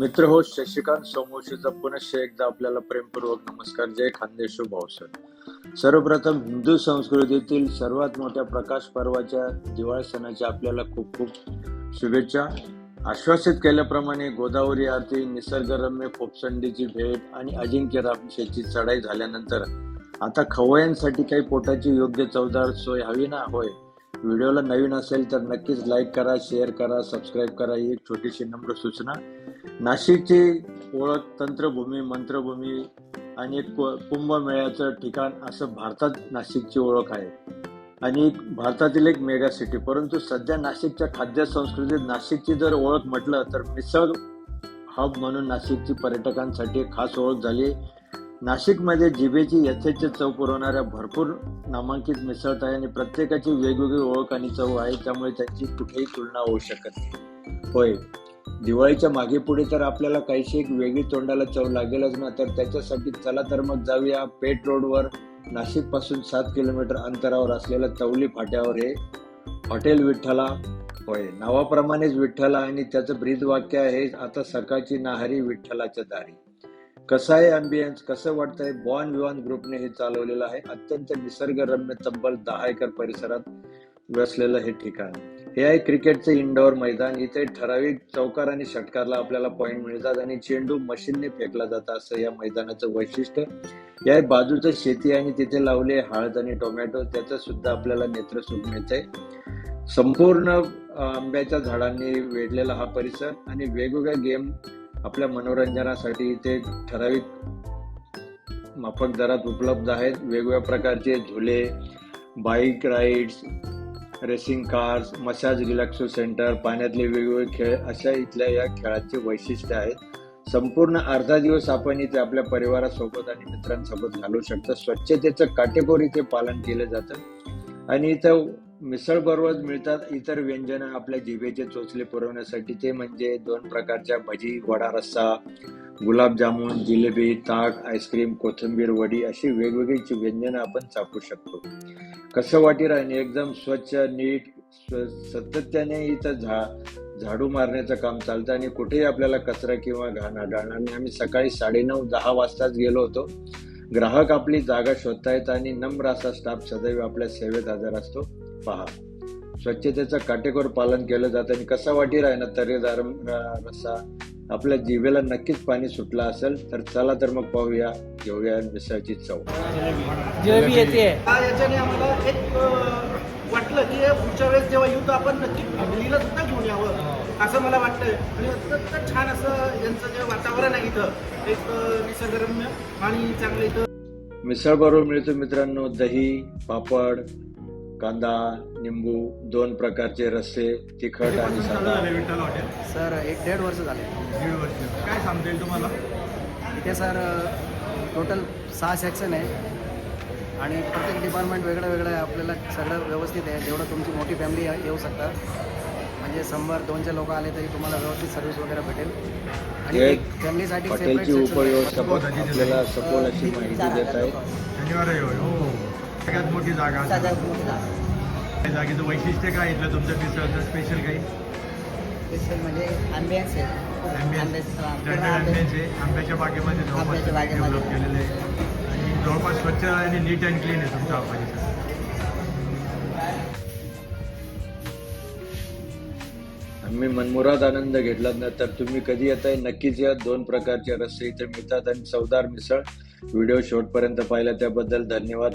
मित्र हो शशिकांत सोमवशीचा पुनश्च एकदा आपल्याला प्रेमपूर्वक नमस्कार. जय खानदेश भाऊसर सर्वप्रथम हिंदू संस्कृतीतील सर्वात मोठ्या प्रकाश पर्वाच्या दिवाळी सणाच्या आपल्याला खूप खूप शुभेच्छा. आश्वासित केल्याप्रमाणे गोदावरी आरती निसर्गरम्य फोपसंडीची भेट आणि अजिंक्य रामशेची चढाई झाल्यानंतर आता खवय्यांसाठी काही पोटाची योग्य चवदार सोय हवी ना? होय. व्हिडिओला नवीन असेल तर नक्कीच लाईक करा शेअर करा सबस्क्राईब करा. ही एक छोटीशी नम्र सूचना. नाशिकची ओळख तंत्रभूमी मंत्रभूमी आणि एक कु- कुंभमेळ्याचं ठिकाण असं भारतात नाशिकची ओळख आहे. आणि भारतातील एक मेगा सिटी परंतु सध्या नाशिकच्या खाद्य संस्कृतीत नाशिकची जर ओळख म्हटलं तर मिसळ हब म्हणून नाशिकची पर्यटकांसाठी खास ओळख झाली. नाशिकमध्ये जिभेची यथेच्छ चव पुरवणाऱ्या भरपूर नामांकित मिसळत आहे आणि प्रत्येकाची वेगवेगळी ओळख आणि चव आहे त्यामुळे त्यांची कुठेही तुलना होऊ शकत नाही. होय दिवाळीच्या मागे पुढे तर आपल्याला काहीशी एक वेगळी तोंडाला चव लागेलच ना तर त्याच्यासाठी चला तर मग जाऊया पेट रोडवर नाशिकपासून सात किलोमीटर अंतरावर असलेल्या चवली फाट्यावर हे हॉटेल विठ्ठला. होय नावाप्रमाणेच विठ्ठला आणि त्याचं ब्रीद वाक्य आहे आता सकाळची नाहारी विठ्ठलाच्या दारी. कसं आहे अँबियन्स कसं वाटतंय बॉन विवान ग्रुपने हे चालवलेलं आहे? अत्यंत निसर्गरम्य तब्बल दहा एकर परिसरात वसलेलं हे ठिकाण. हे आहे क्रिकेटचे इंडोर मैदान. इथे ठराविक चौकार आणि षटकारला आपल्याला पॉईंट मिळतात आणि चेंडू मशीनने फेकला जातात असं या मैदानाचं वैशिष्ट्य. या बाजूचं शेती आणि तिथे लावले हळद आणि टोमॅटो. त्याचं सुद्धा आपल्याला नेत्रसुख मिळतंय. संपूर्ण आंब्याच्या झाडांनी वेढलेला हा परिसर आणि वेगवेगळ्या गेम आपल्या मनोरंजनासाठी इथे ठराविक माफक दरात उपलब्ध आहेत. वेगवेगळ्या प्रकारचे झुले bike rides racing cars massage relaxo centre पाण्यातले वेगवेगळे खेळ अशा इथल्या या खेळाचे वैशिष्ट्य आहेत. संपूर्ण अर्धा दिवस आपण इथे आपल्या परिवारासोबत आणि मित्रांसोबत घालवू शकतो. स्वच्छतेचं काटेकोर इथे पालन केलं जातं. आणि इथं मिसळ बरोबर मिळतात इतर व्यंजनं आपल्या जिभेचे चोचले पुरवण्यासाठी. ते म्हणजे दोन प्रकारच्या भजी वडा रस्सा गुलाबजामुन जिलेबी ताक आईस्क्रीम कोथिंबीर वडी अशी वेगवेगळी व्यंजनं आपण चाकू शकतो. कसं वाटी राहणे? एकदम स्वच्छ नीट स्व- सातत्याने इथं झा झाडू मारण्याचं काम चालतं आणि कुठेही आपल्याला कचरा किंवा घाण आढळणार नाही. आम्ही सकाळी साडेनऊ दहा वाजताच गेलो होतो. ग्राहक आपली जागा शोधतायत आणि नम्र असा स्टाफ सदैव आपल्या सेवेत हजर असतो. पहा. स्वच्छतेचं काटेकोर पालन केलं जातं आणि कसा वाटी राहणार तर्रेदार र- रस्सा आपल्या जिभेला नक्कीच पाणी सुटलं असेल तर चला तर मग पाहूया घेऊया मिसळची चव. जिलेबी येते. हा, याच्याने आम्हाला एक वाटलं की हे पुढच्या वेळेस जेव्हा येऊ तर आपण नक्की फॅमिलीला सुद्धा घेऊन यावं असं मला वाटतंय. आणि अत्यंत छान असं यांचं जे वातावरण आहे इथं एक निसर्गरम्य आणि चांगलं इथं. मिसळ बरोबर मिळतो मित्रांनो दही पापड कांदा निंबू दोन प्रकारचे रस्से तिखट आणि साधा विठ्ठल हॉटेल? सर एक दीड वर्ष झाले. दीड वर्ष. काय सांगता येईल तुम्हाला? इथे सर टोटल सहा सेक्शन आहे. आणि प्रत्येक डिपार्टमेंट वेगळं वेगळं आहे. आपल्याला सगळं व्यवस्थित आहे. जेवढं तुमची मोठी फॅमिली येऊ शकता म्हणजे शंभर दोनशे लोक आले तरी तुम्हाला व्यवस्थित सर्व्हिस वगैरे भेटेल. आणि एक फॅमिलीसाठी उपव्यवस्थापक आपल्याला सखोल अशी माहिती देत आहेत. सगळ्यात मोठी जागा. त्या जागेचं वैशिष्ट्य काय इथलं तुमच्या मिसळचं? स्पेशल काही? स्पेशल म्हणजे आंब्याच आहे. आंब्याचं आंब्याच्या बागेमध्ये. डेव्हलप केलेले आहे. आणि जवळपास स्वच्छ आणि नीट अँड क्लीन आहे तुमचा परिसर आम्ही मनमुराद आनंद घेतला ना तर तुम्ही कधी येताय नक्कीच या. दोन प्रकारचे रस्ते इथे मिळतात. आणि चवदार मिसळ व्हिडिओ शेवटपर्यंत पाहिला त्याबद्दल धन्यवाद.